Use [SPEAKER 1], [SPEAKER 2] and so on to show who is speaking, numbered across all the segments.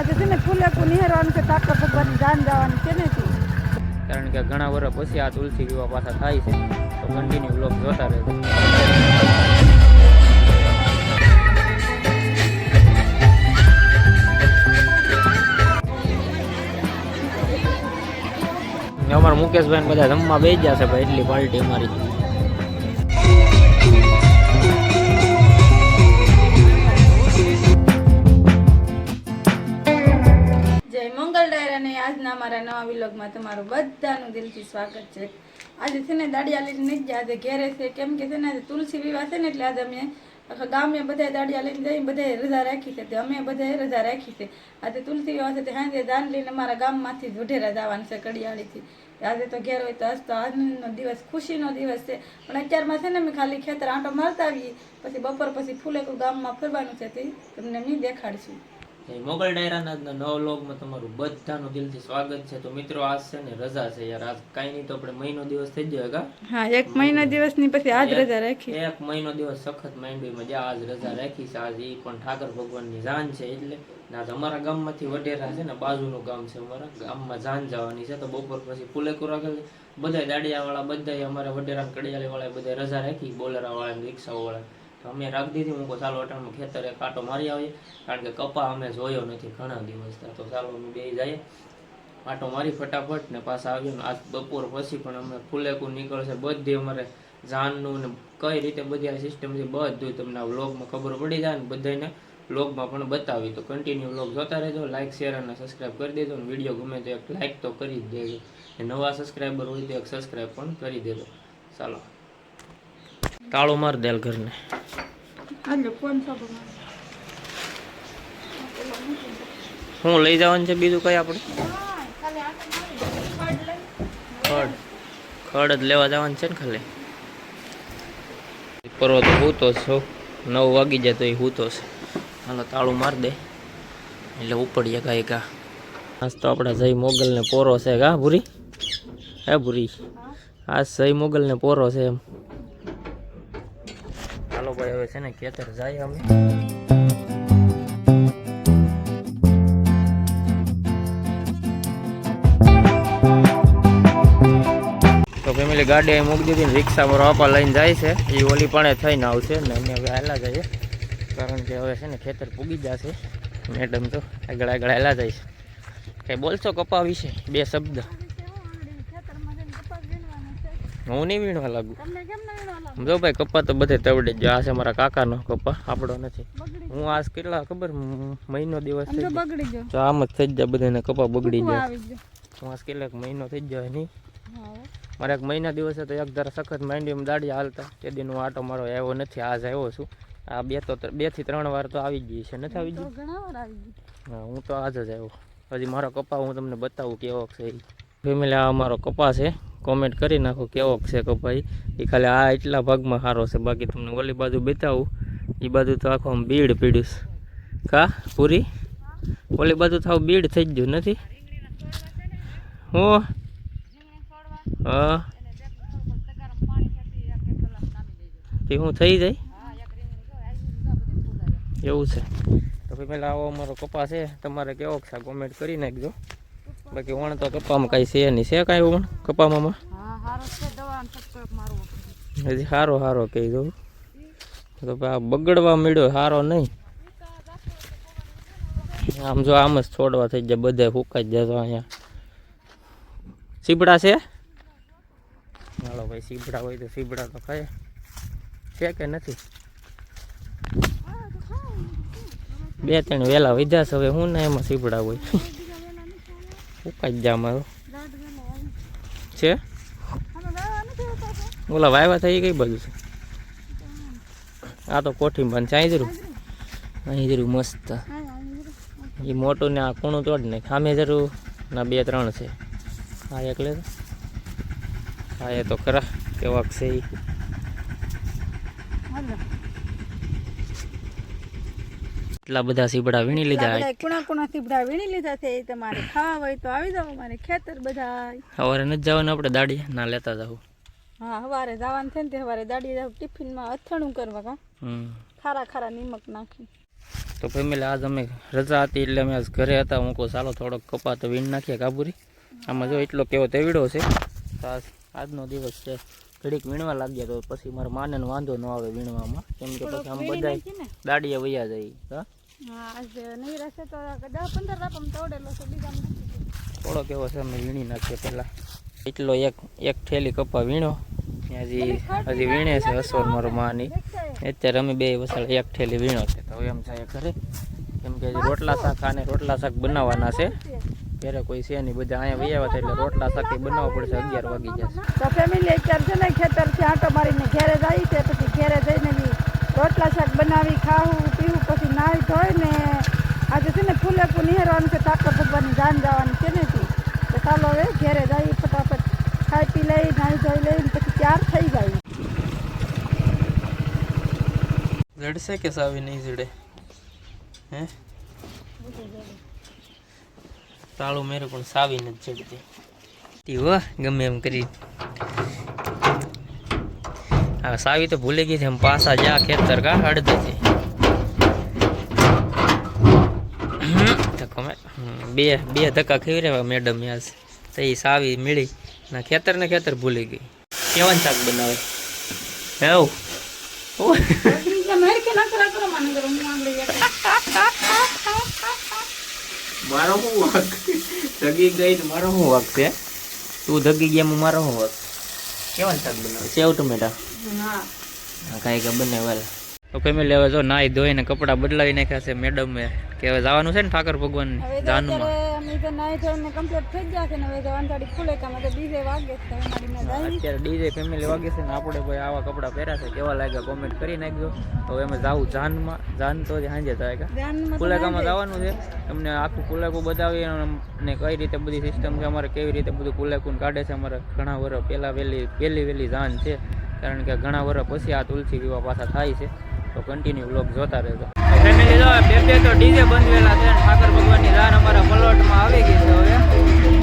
[SPEAKER 1] આજે છે ને ફૂલેકું નિહારવાનું છે ઠાકર ભગવાનની જાન જવાની છે ને.
[SPEAKER 2] કારણ કે ઘણા વર્ષ પછી આ તુલસી વિવાહ પાછા થાય છે. તો કન્ટિન્યુ બ્લોક જોતા રહેજો. અમારા મુકેશભાઈ બધા જમવા બેસી છે ભાઈ, એટલી પાર્ટી અમારી.
[SPEAKER 1] વિલોગમાં તમારું બધાનું દિલથી સ્વાગત છે. આજે છે ને દાડિયા લઈને નહીં જ, આજે ઘેરે છે. કેમ કે છે ને તુલસી વિવાહ છે ને એટલે આજે અમે આખા ગામે બધા દાડિયા લઈને જઈ બધાએ રજા રાખી છે. અમે બધાએ રજા રાખી છે. આજે તુલસી વિવાહ છે, તે સાંજે દાન લઈને અમારા ગામમાંથી જ ઉઢેરા જવાનું છે કડિયાળીથી. આજે તો ઘેર હોય તો આજ તો આજનો દિવસ ખુશીનો દિવસ છે. પણ અત્યારમાં છે ને અમે ખાલી ખેતર આંટો મારતા આવીએ. પછી બપોર પછી ફૂલેકું ગામમાં ફરવાનું છે તે તમને અમે દેખાડશું.
[SPEAKER 2] મોગલ ડાયરાના નવ લોગમાં તમારું બધાનું દિલથી સ્વાગત છે. તો મિત્રો આજ છે ને રજા છે યાર. આજ કાંઈ નહીં તો આપણે મહિનો દિવસ થઈ કા?
[SPEAKER 1] હા એક મહિના દિવસની પછી આજ રજા રાખી.
[SPEAKER 2] એક મહિનો દિવસ સખત માંડવીમાં જ્યાં આજ રજા રાખી છે. આજ એ પણ ઠાકર ભગવાનની જાન છે એટલે ના અમારા ગામમાંથી વઢેરા છે ને બાજુનું ગામ છે અમારા. ગામમાં જાન જવાની છે. તો બપોર પછી ફુલેકુર રાખેલ બધા દાડિયાવાળા બધા અમારા વઢેરા કડિયાળી વાળા બધા રજા રાખી. બોલેરા વાળા રિક્ષા વાળા તો અમે રાખી દીધી. હું કહું, ચાલો, અટાણમાં ખેતરે કાંટો મારી આવીએ. કારણ કે કપા અમે જોયો નથી ઘણા દિવસ તો ચાલો, અમે બે જઈએ. આટો મારી ફટાફટ ને પાછા આવ્યો ને આજ બપોર પછી પણ અમે ફૂલેકું નીકળશે. બધી અમારે જાનનું ને કઈ રીતે બધી આ સિસ્ટમ છે બધું તમને આ વ્લોગમાં ખબર પડી જાય ને બધાને વ્લોગમાં પણ બતાવી. તો કન્ટિન્યુ વ્લોગ જોતા રહેજો લાઇક શેર અને સબસ્ક્રાઈબ કરી દેજો અને વીડિયો ગમે તો એક લાઇક તો કરી જ દેજો. નવા સબસ્ક્રાઈબર હોય તો એક સબસ્ક્રાઈબ પણ કરી દેજો. ચાલો. તાળું માર દેલ ઘરને. હું લઈ જવાનું છે બીજું કઈ આપણે? ખડ. ખડ જ લેવા જવાનું છે ને ખાલી. પર્વત તો હૂતો છો નવ વાગી જાય તો એ હૂતો છે. હાલો તાળું માર દે. એટલે ઉપડીએ કાંઈ કા આજ તો આપણે જય મોગલ ને પોરો છે કા ભૂરી? હે ભૂરી? આજ જય મોગલ ને પોરો છે એમ. ચાલો ભાઈ, હવે છે ને ખેતર જાય અમે. તો ફેમિલી ગાડી મૂકી દીધી ને રિક્ષા મારો આપા લઈને જાય છે. એ ઓલી પણ થઈને આવશે ને અમે હવે હાલા જઈએ. કારણ કે હવે છે ને ખેતર પૂગી જશે. મેડમ તો આગળ આગળ હાલા જાય છે. કંઈ બોલશો કપા વિશે? બે શબ્દ. હું નહીં વીણવા લાગુ. જો ભાઈ કપા તો બધે તવડે જ આ છે મારા કાકાનો કપા આપણો નથી. હું આજ કેટલા ખબર? મહિનો દિવસ તો આમ જ થઈ જાય બધાને કપા બગડી જાય હું આજ કેટલાક મહિનો થઈ જાય નહીં.
[SPEAKER 1] હા.
[SPEAKER 2] મારે એક મહિના દિવસે તો એક ધારા સખત માંડીમાં દાડી હાલતા. તે દીનો આટો મારો આવ્યો નથી આજ આવ્યો છું. આ બે તો બેથી ત્રણ વાર તો આવી ગઈ છે નથી આવી ગઈ? હા હું તો આજ જ આવ્યો. હજી મારો કપા હું તમને બતાવું કેવો છે ફેમિલી આ મારો કપા છે. કોમેન્ટ કરી નાખો, કેવો છે કે ભાઈ? એ ખાલી આ એટલા ભાગમાં સારો છે. બાકી તમને ઓલી બાજુ બતાવું. એ બાજુ તો આખો આમ બીડ પીડ્યું કા? પૂરી? ઓલી બાજુ થાવ બીડ થઈ ગયું નથી? હો? હા. તે હું થઈ જાય? એવું છે. તો ભાઈ પહેલાં આવો અમારો કપા છે. તમારે કેવો છે? કોમેન્ટ કરી નાખજો. બાકી વણ તો કપામાં કાંઈ છે નહીં. છે કાંઈ વણ કપામાં? હજી સારો સારો કહી દઉં. તો આ બગડવા મળ્યો સારો નહીં. આમ જો આમ જ છોડવા થઈ જાય બધે ફૂંકાઈ જ જતો અહીંયા. સીબડા છે? હાલો ભાઈ સીબડા હોય તો સીબડા તો ખાય. છે કે નથી? બે ત્રણ વેલા વધ્યા છે હવે હું ને એમાં સીબડા હોય? ફૂંકાઈ જ મારો છે? ઓલા વાયવા થઈ કઈ બાજુ છે. આ તો કોઠીમાં છે અહીં જરૂર અહીં જરૂર મસ્ત. એ મોટું ને આ કૂણું તોડ ને ખામે જરૂર ના બે ત્રણ છે. આ એક લે હા એ તો ખરા કેવાક છે ઈ. એટલા બધા સીબડા વીણી લીધા
[SPEAKER 1] કુણા કુણા સીબડા વીણી લીધા છે. તમારે ખાવા હોય તો આવી જાવ મારે ખેતર બધા
[SPEAKER 2] સવારે નથી જવાનું આપણે દાડી ના લેતા જાવ
[SPEAKER 1] હા સવારે જવાનું છે ને તે સવારે દાડી જાવ ટિફિનમાં અથાણું કરવા કા? ખારા ખારા નિમક નાખી.
[SPEAKER 2] તો ફેમિલી આજ અમે રજા હતી એટલે અમે ઘરે હતા. હું કહું ચાલો થોડોક કપા તો વીણ નાખીએ કાબુરી આમાં જો એટલો કેવો તેવીડો છે. આજનો દિવસ છે. ઘડીક વીણવા લાગ્યા તો પછી મારા માને વાંધો ન આવે વીણવામાં. કેમ કે પછી આમ બધા દાડીએ વૈયા જાય. હા?
[SPEAKER 1] આજે નહીં રહેશે તો દસ પંદર રાપમ તોડેલો છે બીજા
[SPEAKER 2] છે અમે વીણી નાખીએ પહેલાં. એટલો એક એક થેલી કપા વીણો. હજી હજી વીણે છે અસર મારો માની. અત્યારે અમે બે વસાળ એક થેલી વીણો છે. તો એમ થાય ઘરે કેમ કે રોટલા શાક અને રોટલા શાક બનાવવાના છે. ઘરે કોઈ છે નહીં બધા અહીંયા વૈયા હતા એટલે રોટલા શાક એ બનાવવા પડશે અગિયાર વાગી જશે
[SPEAKER 1] તો ફેમિલી અત્યારે છે ને ખેતર ખેતરથી આટો મારીને ઘેરે જાય છે પછી ઘેરે જઈને બી રોટલા શાક બનાવી, ખાવું, પીવું, પછી નાહી ધોઈ ને આજે છે ને ફૂલે ફૂલ નિહેરવાનું છે ઠાકોર ભગવાનની જાન જવાની છે ને તી. ચાલો હવે ઘેરે જઈએ, ફટાફટ ખાઈ પી લઈ, નાહી ધોઈ લઈ, ને પછી તૈયાર થઈ જાય.
[SPEAKER 2] જડશે કે સાવી નહીં જડે? હે? તાળું મેરું, પણ સાવી નથી જડતી. વાહ ગમે એમ કરી. હવે સાવી તો ભૂલી ગઈ છે, એમ પાછા જા ખેતર કા અડધેથી બે બે ધક્કા ખાઈ રહ્યા મેડમ યાસ તો એ સાવી મીળી ના ખેતર ને ખેતર ભૂલી ગઈ. કેવાનું શાક બનાવે? હેવ મારો શું વાક ધગી ગઈ મારો શું વાક તું ધગી ગયા મારો શું વાક કેવા શાક બનાવે સેવ ટમેટા
[SPEAKER 1] હા.
[SPEAKER 2] કાંઈ કે બને વાલ. તો ફેમિલી હવે જો નાઈ ધોઈને કપડાં બદલાવી નાખ્યા છે મેડમે કે હવે જવાનું છે ને ઠાકર ભગવાન જાનમાં
[SPEAKER 1] અમે તો નાહી ધોઈને કમ્પ્લીટ થઈ ગયા છે ને હવે જવાન વાંધાડી ફૂલે કામ તો ડીજે વાગે છે
[SPEAKER 2] અત્યારે ડીજે ફેમિલી વાગે છે ને આપણે ભાઈ આવા કપડાં પહેર્યા છે કેવા લાગ્યા કોમેન્ટ કરી નાખજો. હવે અમે જાવું જાનમાં જાન તો સાંજે થાય કે.
[SPEAKER 1] તો
[SPEAKER 2] જવાનું છે. તમને આખું ફુલેકું બતાવી અને કઈ રીતે બધી સિસ્ટમ છે અમારે કેવી રીતે બધું ફુલેકું કાઢે છે અમારે ઘણા વર્ષ પહેલાં વહેલી પહેલી વહેલી જાન છે. કારણ કે ઘણા વર્ષ પછી આ તુલસી વિવાહ પાછા થાય છે. તો કન્ટિન્યુ બ્લોગ જોતા રહેજો. ફેમિલી જો, બે બે તો ડીજે બંધવેલા છે ઠાકર ભગવાનની રાન અમારા પલોટમાં આવી ગઈ છે હવે.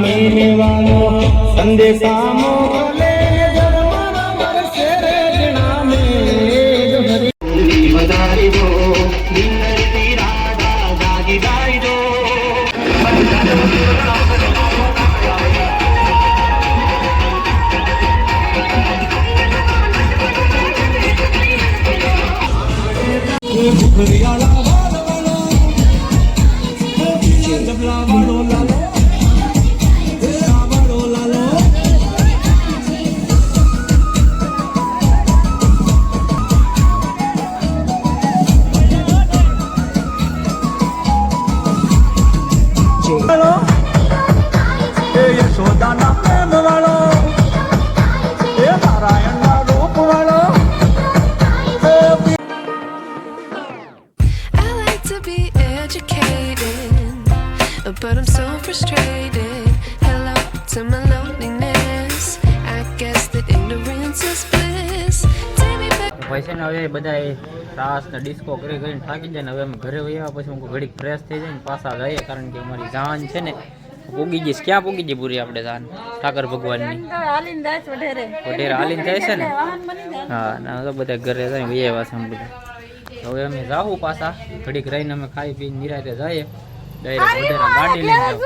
[SPEAKER 3] મહિનેવાનો સંદેશા મોકલે જન્મના વર્ષે
[SPEAKER 2] ને રાસ ને ડિસ્કો કરી કરીને થાકી જાય ને હવે અમે ઘરે વહ્યા પછી હું ઘડીક ફ્રેશ થઈ જાય ને પાછા જઈએ કારણ કે અમારી જાન છે ને પૂગી જઈશ ક્યાં પૂગી જઈ પૂરી આપણે જાન? ઠાકર ભગવાનની.
[SPEAKER 1] વઢેરા
[SPEAKER 2] હાલીને જાય છે ને? હા ના તો બધા ઘરે જાય પાછા અમે બધા. હવે અમે જાવું પાછા. ઘડીક રહીને અમે ખાઈ પીને નિરાતે જઈએ. ડાયરેક્ટ વઢેરા ગાડી લઈને જાવ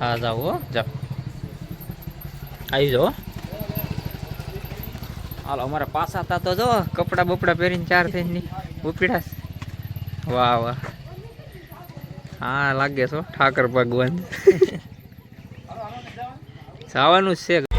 [SPEAKER 2] હા જાવ હો જાવ આવી જાઓ.
[SPEAKER 4] હાલો અમારે પાછા તા તો જો કપડા બપડા પહેરીને ચાર થઈને ઉપડ્યા વાહ વાહ. હા લાગે છો ઠાકર ભગવાન. જવાનું જ છે.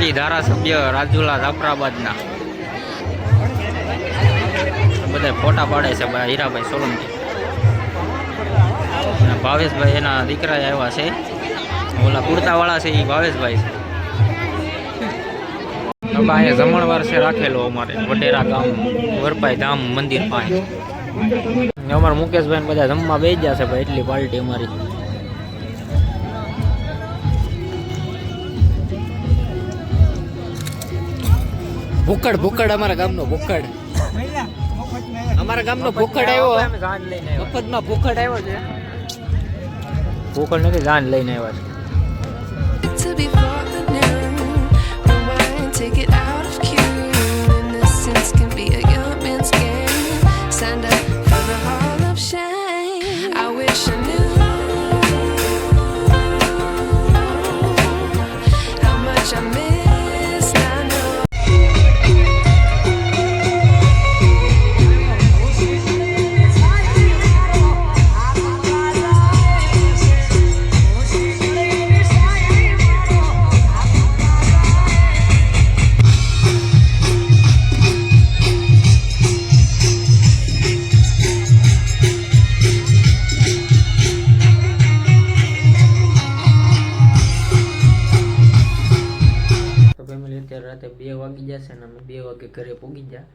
[SPEAKER 4] સોલંકી ધારાસભ્ય રાજુલા જાફરાબાદના. બધા ફોટા પાડે છે હીરાભાઈ સોલંકી. ભાવેશભાઈ એના દીકરા આવ્યા છે. ઓલા કુર્તાવાળા છે એ ભાવેશભાઈ છે. હવે અહીંયા જમણવાર છે રાખેલો અમારે, વડેરા ગામ, વરપાઈ ધામ મંદિર પાસે. અમારે મુકેશભાઈ બધા જમવા બેસી ગયા છે ભાઈ, એટલી પાર્ટી અમારી.
[SPEAKER 5] ભૂકડ ભૂકડ અમારા ગામનો ભૂકડ અમારા ગામનો ભૂકડ આવ્યો
[SPEAKER 4] જાન લઈને
[SPEAKER 5] મફતમાં ભૂકડ આવ્યો છે.
[SPEAKER 4] ભૂખડ નથી જાન લઈને આવ્યા છે.
[SPEAKER 2] રાતે બે વાગી જશે ને અમે બે વાગે ઘરે પૂગી ગયા.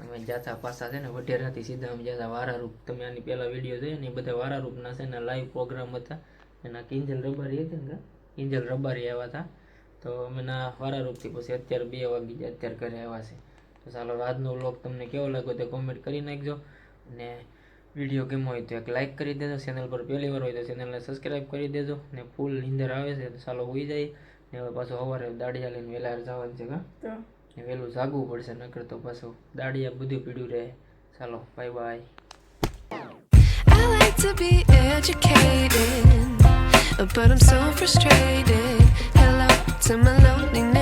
[SPEAKER 2] અમે જાતા પાછા છે ને વઢેરાથી સીધા અમે જતા વારારૂપ. તમે આની પહેલાં વીડિયો જોઈએ ને એ બધા વારારૂપના છે ને લાઈવ પ્રોગ્રામ હતા. એના કિંજલ રબારી હતી ને કિંજલ રબારી આવ્યા હતા. તો અમે ના વારારૂપથી પછી અત્યારે બે વાગી ગયા, અત્યારે ઘરે આવ્યા છે. તો ચાલો આજનો વ્લોગ તમને કેવો લાગ્યો તે કોમેન્ટ કરી નાખજો. અને વીડિયો ગમ્યો હોય તો એક લાઇક કરી દેજો. ચેનલ પર પહેલી વાર હોય તો ચેનલને સબસ્ક્રાઈબ કરી દેજો. ને ફૂલ નીંદર આવે છે તો ચાલો હોઈ જાય. ને હવે પાછું સવારે દાડિયા લઈને વહેલા જવાનું છે કા ને વહેલું જાગવું પડશે નકર તો પાછું દાડિયા બધું પીડ્યું રહે ચાલો bye bye
[SPEAKER 6] I like to be educated, but I'm so frustrated. Hello to my loneliness.